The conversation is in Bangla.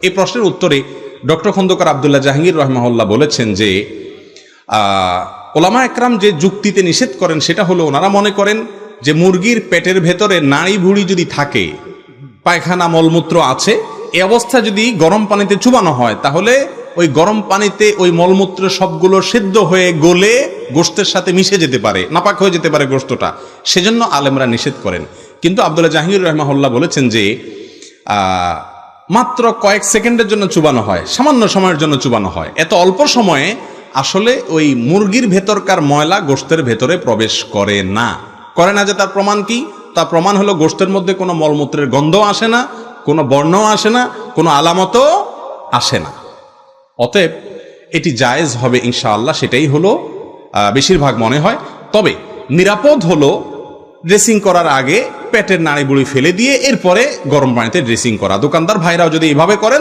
এই প্রশ্নের উত্তরে ডক্টর খন্দকার আবদুল্লাহ জাহাঙ্গীর রহমাহুল্লাহ বলেছেন যে ওলামা একরাম যে যুক্তিতে নিষেধ করেন সেটা হলো ওনারা মনে করেন যে মুরগির পেটের ভেতরে নাড়ি ভুড়ি যদি থাকে, পায়খানা, মলমূত্র আছে, এই অবস্থা যদি গরম পানিতে চুবানো হয়, তাহলে ওই গরম পানিতে ওই মলমূত্র সবগুলো সিদ্ধ হয়ে গলে গোস্তের সাথে মিশে যেতে পারে, নাপাক হয়ে যেতে পারে গোস্তটা সেজন্য আলেমরা নিষেধ করেন। কিন্তু আবদুল্লাহ জাহাঙ্গীর রহমাহুল্লাহ বলেছেন যে মাত্র কয়েক সেকেন্ডের জন্য চুবানো হয়, সামান্য সময়ের জন্য চুবানো হয়। এত অল্প সময়ে আসলে ওই মুরগির ভেতরকার ময়লা গোস্তের ভেতরে প্রবেশ করে না। করে না যে তার প্রমাণ কি? তার প্রমাণ হলো গোস্তের মধ্যে কোনো মলমূত্রের গন্ধ আসে না, কোনো বর্ণও আসে না, কোনো আলামতও আসে না। অতএব এটি জায়েজ হবে ইনশাআল্লাহ, সেটাই হলো বেশিরভাগ মনে হয়। তবে নিরাপদ হলো ড্রেসিং করার আগে পেটের নাড়ি বুড়ি ফেলে দিয়ে এরপরে গরম পানিতে ড্রেসিং করা। দোকানদার ভাইরাও যদি এভাবে করেন